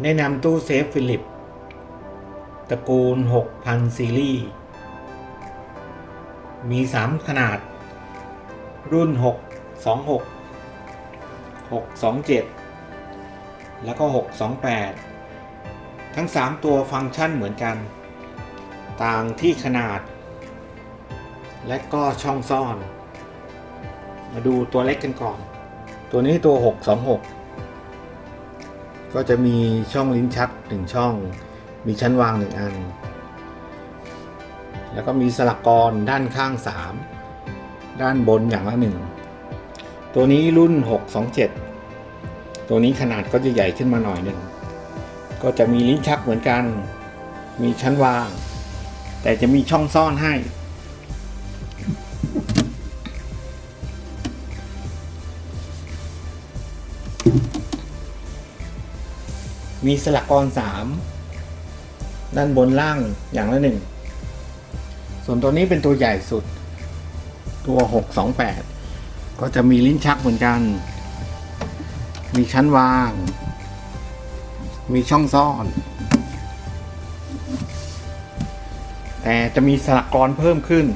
แนะนำตู้เซฟฟิลิปตระกูล 6,000 ซีรีส์ มี 3 ขนาด รุ่น 626 627 แล้วก็ 628 ทั้ง 3 ตัวฟังก์ชันเหมือนกัน ต่างที่ขนาด และก็ช่องซ่อน มาดูตัวเล็กกันก่อน ตัวนี้ตัว 626 ก็จะมีช่องลิ้นชักหนึ่งช่อง มีชั้นวางหนึ่งอัน แล้วก็มีสลักกรด้านข้าง 3 ด้านบนอย่างละหนึ่งตัวนี้รุ่น 627 ตัวนี้ขนาดก็จะใหญ่ขึ้นมาหน่อยหนึ่ง ก็จะมีลิ้นชักเหมือนกัน มีชั้นวาง แต่จะมีช่องซ่อนให้ มีสลักกรสามด้านบนล่างอย่างละหนึ่งส่วนตัวนี้เป็นตัวใหญ่สุด ตัว 628 ก็จะมีลิ้นชักเหมือนกัน มีชั้นวาง มีช่องซ่อน แต่จะมีสลักกรเพิ่มขึ้น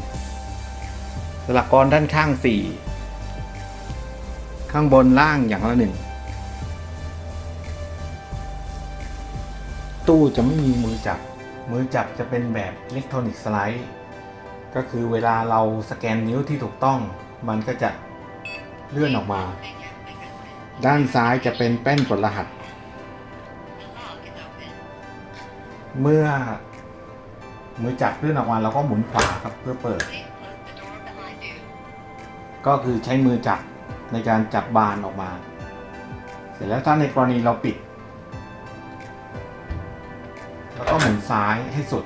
สลักกรด้านข้าง 4 ข้างบนล่างอย่างละหนึ่ง ตู้จะไม่มีมือจับ มือจับจะเป็นแบบอิเล็กทรอนิกส์สไลด์ ก็คือเวลาเราสแกนนิ้วที่ถูกต้อง มันก็จะเลื่อนออกมา ด้านซ้ายจะเป็นแป้นกดรหัส เมื่อมือจับเลื่อนออกมาเราก็หมุนขวาครับเพื่อเปิด ก็คือใช้มือจับในการจับบานออกมา เสร็จแล้วถ้าในกรณีเราปิด นซ้ายให้สุด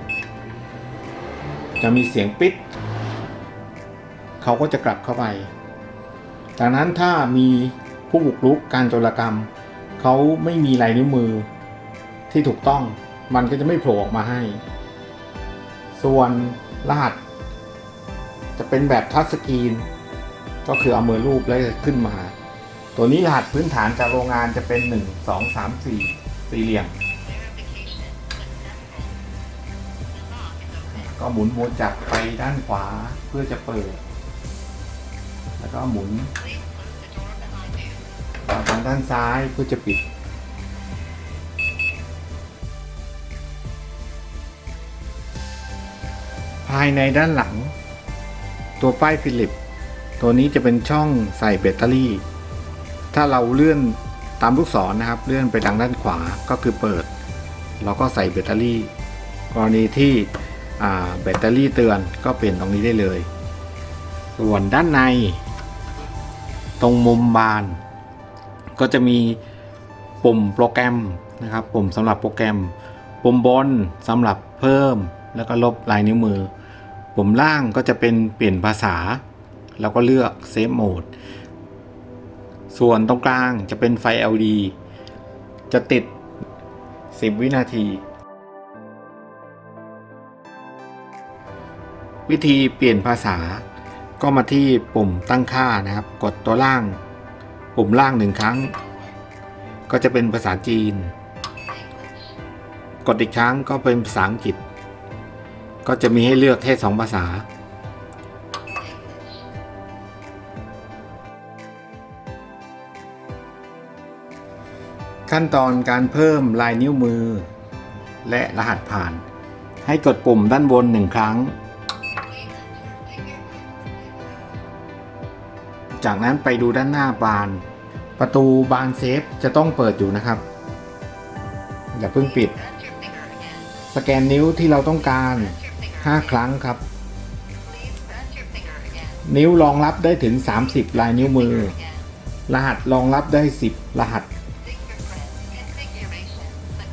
จะมีเสียงปิด เขาก็จะกลับเข้าไปจากนั้นถ้ามีผู้บุกรุกการโจรกรรม เขาไม่มีลายนิ้วมือที่ถูกต้องมันก็จะไม่โผล่ออกมาให้ ส่วนรหัส จะเป็นแบบทัชสกรีน ก็คือเอามือรูปแล้วจะขึ้นมา ตัวนี้รหัสพื้นฐานจากโรงงานจะเป็น 1 2 3 4 สี่เหลี่ยม ก็หมุนโมจักรไปด้านขวาเพื่อจะเปิด แล้วก็หมุนมาทางด้านซ้ายเพื่อจะปิด ภายในด้านหลัง ตัวป้ายฟิลิป ตัวนี้จะเป็นช่องใส่แบตเตอรี่ ถ้าเราเลื่อนตามลูกศรนนะครับ เลื่อนไปทางด้านขวาก็คือเปิด เราก็ใส่แบตเตอรี่ กรณีที่ แบตเตอรี่เตือนก็เปลี่ยนตรงนี้ได้เลย ส่วนด้านใน ตรงมุมบาน ก็จะมีปุ่มโปรแกรมนะครับปุ่มสำหรับโปรแกรม ปุ่มบนสำหรับเพิ่มแล้วก็ลบลายนิ้วมือ ปุ่มล่างก็จะเป็นเปลี่ยนภาษา แล้วก็เลือกเซฟโหมดส่วนตรงกลางจะเป็นไฟ LED จะติด 10 วินาที วิธีเปลี่ยนภาษา ก็มาที่ปุ่มตั้งค่านะครับ กดตัวล่าง ปุ่มล่างหนึ่งครั้ง ก็จะเป็นภาษาจีน กดอีกครั้งก็เป็นภาษาอังกฤษ ก็จะมีให้เลือกแค่สองภาษาขั้นตอนการเพิ่มลายนิ้วมือ และรหัสผ่าน ให้กดปุ่มด้านบนหนึ่งครั้ง จากนั้นไปดูด้านหน้าบาน ประตูบานเซฟจะต้องเปิดอยู่นะครับ อย่าเพิ่งปิด สแกนนิ้วที่เราต้องการ 5 ครั้งครับ นิ้วรองรับได้ถึง 30 ลายนิ้วมือ รหัสรองรับได้ 10 รหัส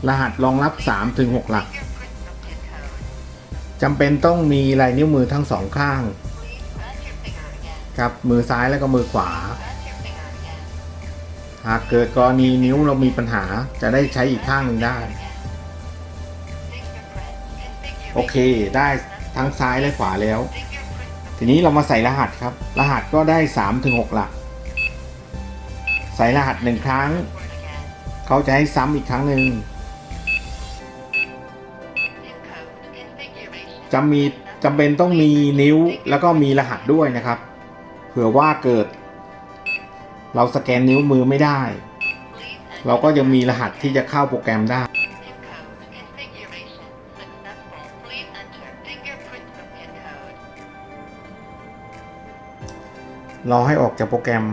รหัสรองรับ3ถึง6หลักจำเป็นต้องมีลายนิ้วมือทั้งสองข้าง ครับมือซ้ายแล้วก็มือขวา หากเกิดกรณีนิ้วเรามีปัญหาจะได้ใช้อีกข้างหนึ่งได้ โอเคได้ทั้งซ้ายและขวาแล้ว ทีนี้เรามาใส่รหัสครับ รหัสก็ได้3ถึง6หลัก ใส่รหัสหนึ่งครั้ง เขาจะให้ซ้ำอีกครั้งหนึ่งจะมีจำเป็นต้องมีนิ้วแล้วก็มีรหัสด้วยนะครับ ผื่อว่าเกิด เราสแกนนิ้วมือไม่ได้ เราก็ยังมีรหัสที่จะเข้าโปรแกรมได้ รอให้ออกจากโปรแกรม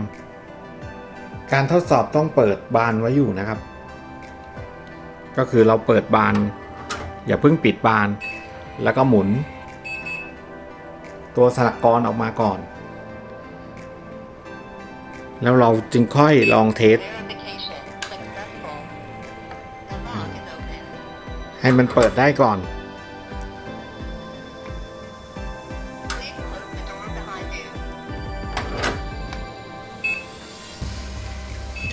การทดสอบต้องเปิดบานไว้อยู่นะครับ ก็คือเราเปิดบาน อย่าเพิ่งปิดบาน แล้วก็หมุน ตัวสลักกรออกมาก่อน แล้วเราจึงค่อยลองเทส ให้มันเปิดได้ก่อน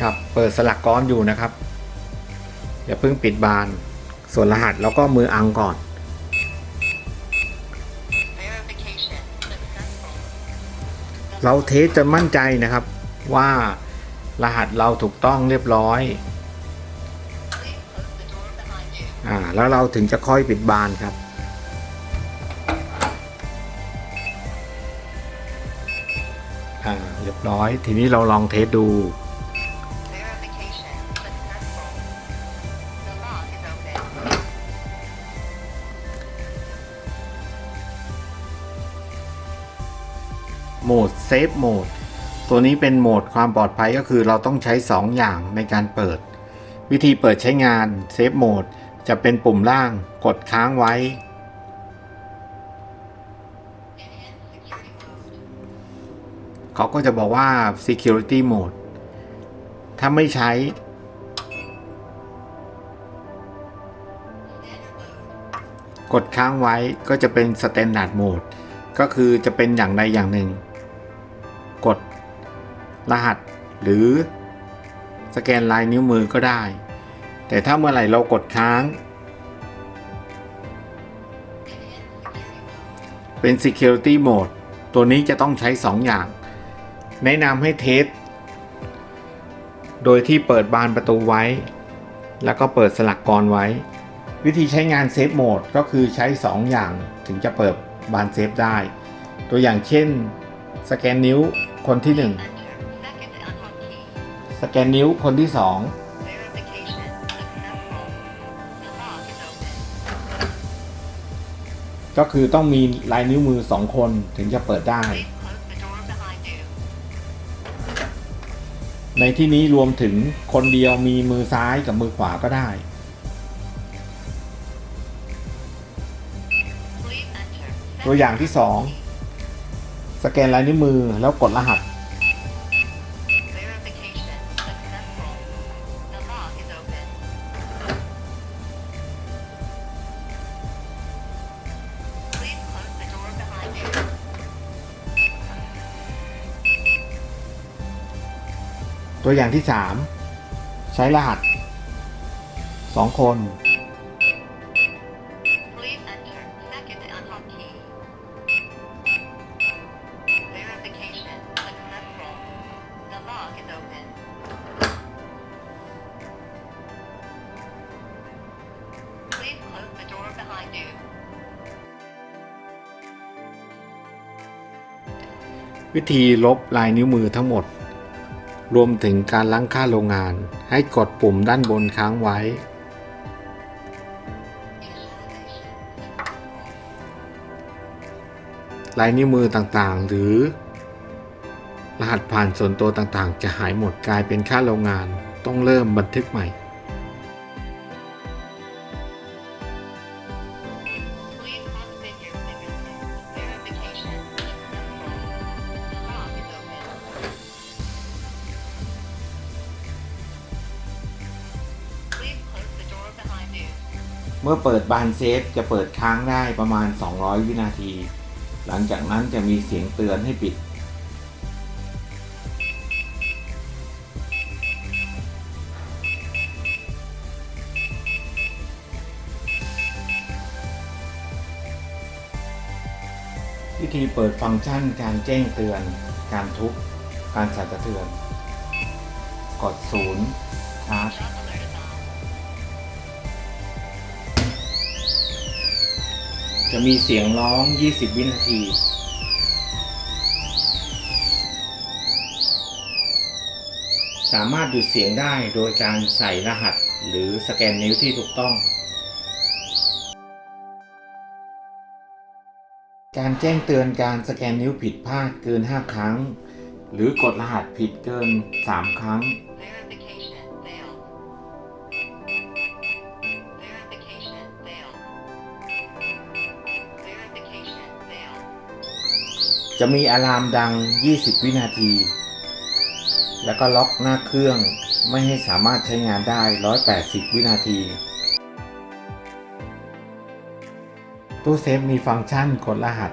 ครับเปิดสลักกรอนอยู่นะครับ อย่าเพิ่งปิดบาน ส่วนรหัสแล้วก็มืออังก่อนเราเทสจนมั่นใจนะครับ ว่ารหัสเราถูกต้องเรียบร้อยอ่าแล้วเราถึงจะค่อยปิดบานครับอ่าเรียบร้อย ทีนี้เราลองเทสดูโหมดเซฟโหมด ตัวนี้เป็นโหมดความปลอดภัยก็คือเราต้องใช้ 2 อย่างในการเปิด วิธีเปิดใช้งานเซฟโหมดจะเป็นปุ่มล่างกดค้างไว้ เขาก็จะบอกว่า security mode ถ้าไม่ใช้ กดค้างไว้ก็จะเป็น standard mode ก็คือจะเป็นอย่างใดอย่างหนึ่ง กด รหัส หรือสแกนลายนิ้วมือก็ได้ แต่ถ้าเมื่อไหร่เรากดค้าง เป็น Security Mode ตัวนี้จะต้องใช้2ออย่าง แนะนำให้เทส โดยที่เปิดบานประตูไว้ แล้วก็เปิดสลักกรไว้ วิธีใช้งานเซฟโหมดก็คือใช้ 2 อย่างถึงจะเปิดบานเซฟได้ ตัวอย่างเช่น สแกนนิ้วคนที่ 1 สแกนนิ้วคนที่ Verification successful. The lock is open. 2ก็คือต้องมีลายนิ้วมือ2คนถึงจะเปิดได้ ในที่นี้รวมถึงคนเดียวมีมือซ้ายกับมือขวาก็ได้ ตัวอย่างที่2สแกนลายนิ้วมือแล้วกดรหัส ตัวอย่างที่ 3 ใช้รหัส 2 คน Please enter second unlock key. Verification successful. The lock is open. Please close the door behind you. วิธีลบลายนิ้วมือทั้งหมด รวมถึงการล้างค่าโรงงาน ให้กดปุ่มด้านบนค้างไว้ ลายนิ้วมือต่างๆ หรือ รหัสผ่านส่วนตัวต่างๆ จะหายหมดกลายเป็นค่าโรงงาน ต้องเริ่มบันทึกใหม่ เมื่อเปิดบานเซฟจะเปิดค้างได้ประมาณ 200 วินาที หลังจากนั้นจะมีเสียงเตือนให้ปิด วิธีเปิดฟังก์ชันการแจ้งเตือน การทุบการสั่นสะเทือน กดศูนย์ชาร์จ จะมีเสียงร้อง 20 วินาที สามารถหยุดเสียงได้โดยการใส่รหัสหรือสแกนนิ้วที่ถูกต้อง การแจ้งเตือนการสแกนนิ้วผิดพลาดเกิน 5 ครั้ง หรือกดรหัสผิดเกิน 3 ครั้ง จะมีอะลามดัง 20 วินาที แล้วก็ล็อกหน้าเครื่องไม่ให้สามารถใช้งานได้ 180 วินาที ตู้เซฟมีฟังก์ชันกดรหัส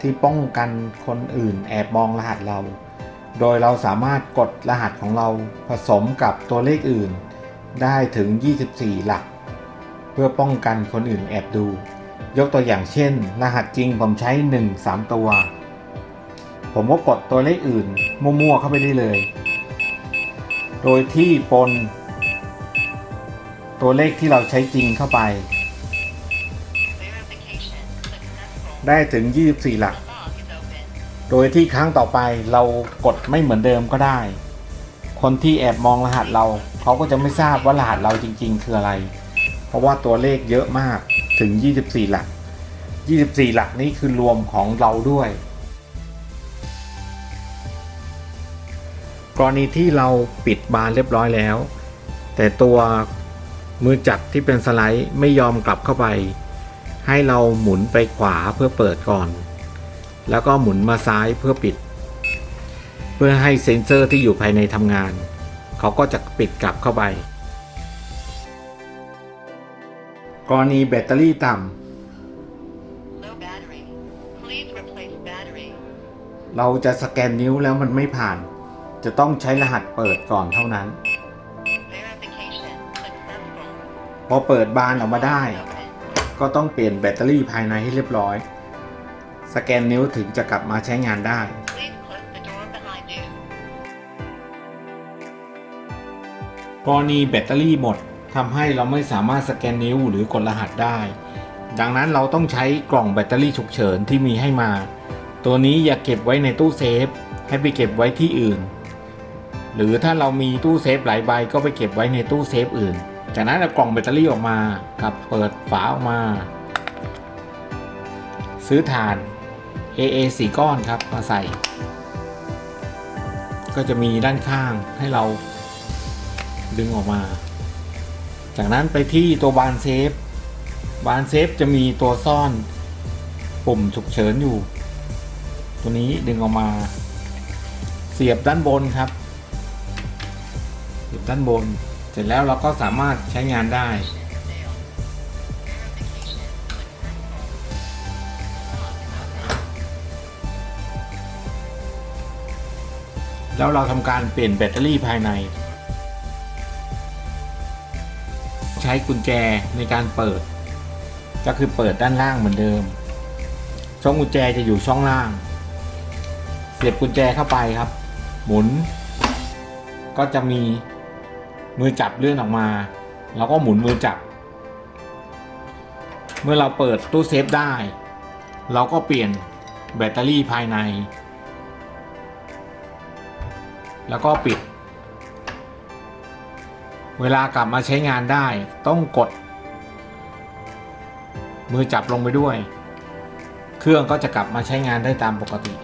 ที่ป้องกันคนอื่นแอบมองรหัสเรา โดยเราสามารถกดรหัสของเราผสมกับตัวเลขอื่น ได้ถึง 24 หลัก เพื่อป้องกันคนอื่นแอบดู ยกตัวอย่างเช่น รหัสจริงผมใช้ 1 3 ตัว ผมก็กดตัวเลขอื่น มั่วๆเข้าไปได้เลย โดยที่ปน ตัวเลขที่เราใช้จริงเข้าไป ได้ถึง 24 หลัก โดยที่ครั้งต่อไปเรากดไม่เหมือนเดิมก็ได้ คนที่แอบมองรหัสเรา เขาก็จะไม่ทราบว่ารหัสเราจริง ๆ คืออะไร เพราะว่าตัวเลขเยอะมากถึง 24 หลัก 24 หลักนี้คือรวมของเราด้วย กรณีที่เราปิดบานเรียบร้อยแล้ว แต่ตัวมือจับที่เป็นสไลด์ไม่ยอมกลับเข้าไป ให้เราหมุนไปขวาเพื่อเปิดก่อน แล้วก็หมุนมาซ้ายเพื่อปิด เพื่อให้เซ็นเซอร์ที่อยู่ภายในทำงาน เขาก็จะปิดกลับเข้าไป กรณีแบตเตอรี่ต่ Low battery. Please replace battery. ำเราจะสแกนนิ้วแล้วมันไม่ผ่าน จะต้องใช้รหัสเปิดก่อนเท่านั้น พอเปิดบานออกมาได้ ก็ต้องเปลี่ยนแบตเตอรี่ภายในให้เรียบร้อย สแกนนิ้วถึงจะกลับมาใช้งานได้กรณีแบตเตอรี่หมดทำให้เราไม่สามารถสแกนนิ้วหรือกดรหัสได้ ดังนั้นเราต้องใช้กล่องแบตเตอรี่ฉุกเฉินที่มีให้มา ตัวนี้อย่าเก็บไว้ในตู้เซฟ ให้ไปเก็บไว้ที่อื่น หรือถ้าเรามีตู้เซฟหลายใบก็ไปเก็บไว้ในตู้เซฟอื่น จากนั้นเอากล่องแบตเตอรี่ออกมากับเปิดฝาออกมา ซื้อถ่าน AA 4 ก้อนครับมาใส่ ก็จะมีด้านข้างให้เราดึงออกมา จากนั้นไปที่ตัวบานเซฟ บานเซฟจะมีตัวซ่อนปุ่มฉุกเฉินอยู่ ตัวนี้ดึงออกมา เสียบด้านบนครับ บด้านบน เสร็จแล้วเราก็สามารถใช้งานได้ แล้วเราทำการเปลี่ยนแบตเตอรี่ภายใน ใช้กุญแจในการเปิด ก็คือเปิดด้านล่างเหมือนเดิม ช่องกุญแจจะอยู่ช่องล่าง เสียบกุญแจเข้าไปครับ หมุนก็จะมี มือจับเลื่อนออกมาเราก็หมุนมือจับ เมื่อเราเปิดตู้เซฟได้ เราก็เปลี่ยนแบตเตอรี่ภายใน แล้วก็ปิด เวลากลับมาใช้งานได้ต้องกด มือจับลงไปด้วย เครื่องก็จะกลับมาใช้งานได้ตามปกติ